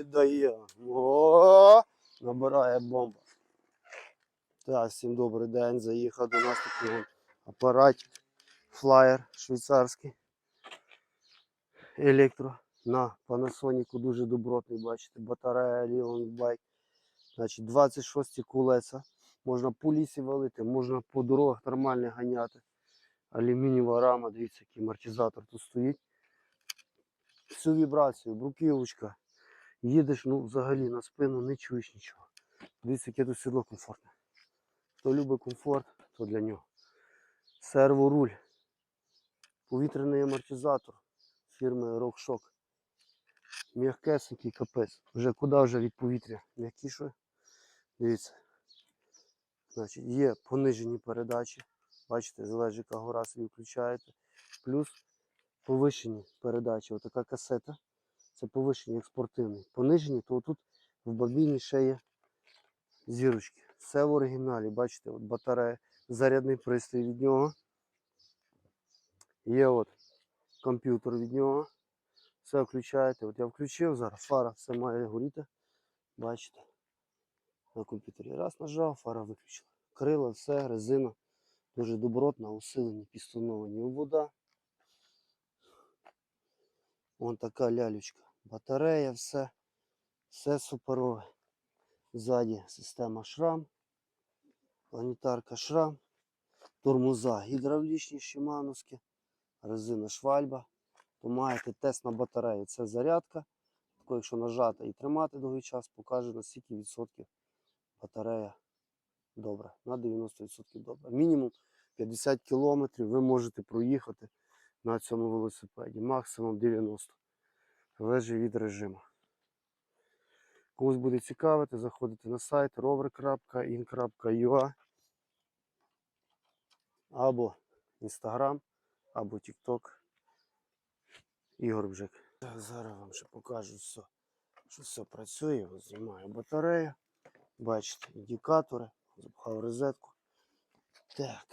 віддає. О, набирає бомба. Так, всім добрий день. Заїхав до нас такий апарат. Флаєр швейцарський. Електро. На Panasonic дуже добротний, бачите, батарея Leon Bike. Значить, 26 колеса. Можна по лісі валити, можна по дорогах нормально ганяти. Алюмінієва рама, дивіться, який амортизатор тут стоїть. Всю вібрацію, бруківочка. Їдеш, ну взагалі на спину не чуєш нічого. Дивіться, яке тут сідло комфортне. Хто любить комфорт, то для нього. Серворуль. Повітряний амортизатор фірми RockShox. М'якесенький капець. Вже куди вже від повітря м'якіше. Дивіться. Значить, є понижені передачі. Бачите, залежить, яка гора собі включаєте. Плюс повишені передачі. Отака касета. Це повишені як спортивний. Понижені, то тут в бобіні ще є зірочки. Все в оригіналі. Бачите, от батарея, зарядний пристрій від нього. Є от комп'ютер від нього. Все включаєте. От я включив зараз, фара все має горіти. Бачите? На комп'ютері. Раз нажав, фара виключила. Крила, все, резина. Дуже добротна, усилені, пістоновані вода. Вон така лялючка. Батарея, все. Все суперове. Ззаді система шрам. Планетарка шрам. Тормоза гідравлічні шимановські. Резина швальба. То маєте тест на батарею. Це зарядка. Тако, якщо нажати і тримати довгий час, покаже на скільки відсотків батарея добра. На 90% добра. Мінімум 50 кілометрів ви можете проїхати на цьому велосипеді. Максимум 90. Залежить від режиму. Комусь буде цікавити, заходите на сайт rover.in.ua або Instagram, або TikTok. Ігор Бжик. Зараз вам ще покажу все, що все працює. Ось Знімаю батарею. Бачите, індикатори. Запхав розетку. Так.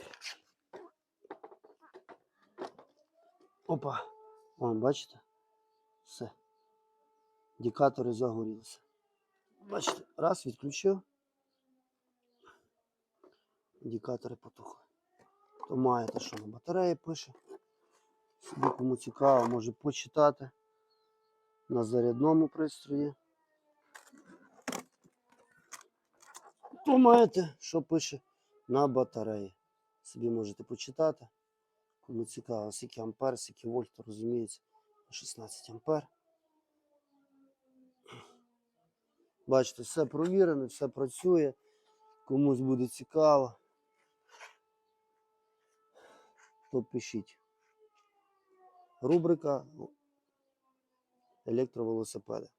Опа. Вон, бачите? Все. Індикатори загорілися. Бачите, раз відключив. Індикатори потухли. То маєте, що на батареї пише. Собі кому цікаво, може почитати на зарядному пристрої. То маєте, що пише на батареї. Собі можете почитати. Кому цікаво, скільки ампер, скільки вольт, розуміється, 16 ампер. Бачите, все провірено, все працює. Комусь буде цікаво, то пишіть. Рубрика електровелосипеди.